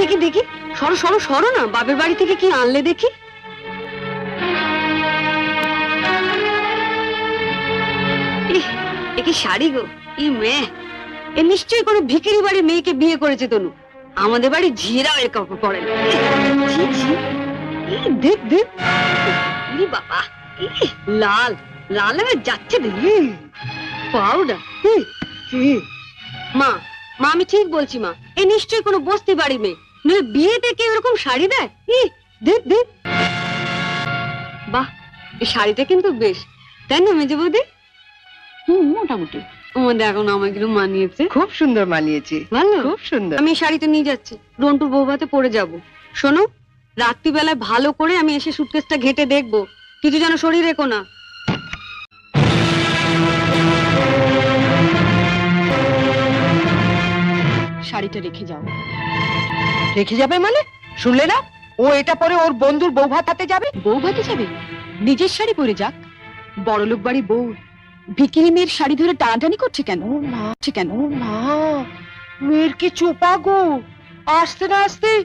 দেখি দেখি? সরো সরো সরো না। বাপের বাড়ি থেকে কি আনলে দেখি? ইহ, এ কি শাড়ি গো? ই মেয়ে। এ নিশ্চয়ই কোনো ভিকিরি বাড়ির মেয়েকে বিয়ে করেছে তনু। আমাদের বাড়ি ঝিরাও এর কাপড় পরে দেখ দেখ। বাবা লাল। লাল হয়ে যাচ্ছে পাউডার। মা মা আমি ঠিক বলছি মা। এ নিশ্চয়ই কোনো বস্তি বাড়ি মেয়ে। নইলে বিয়েতে কেউ এরকম শাড়ি দেয়? দেখ দেখ বাহ এই শাড়িটা কিন্তু বেশ। তাই না মেজে বৌদি? হুম মোটামুটি। আমাদের এখন আমাকে একটু মানিয়েছে। খুব সুন্দর মানিয়েছে। ভালো? খুব সুন্দর। আমি শাড়িটা নিয়ে যাচ্ছি। রন্টুর বৌভাতে পরে যাব। শোনো রাত্রিবেলায় ভালো করে আমি এসে সুটকেসটা ঘেটে দেখব। কিছু যেন শরীর রেখো না। শাড়িটা রেখে যাও। রেখে যাবে মানে? শুনলে না? ও এটা পরে ওর বন্ধুর বউ ভাত হাতে যাবে? বউ ভাতে যাবে? নিজের শাড়ি পরে যাক। বড়লোক বাড়ি বউ। ভিকিরি মেয়ের শাড়ি ধরে টানাটানি করছে কেন? না মা কেন না মা মেয়ের কি চোপা গো? আসতে না আসতে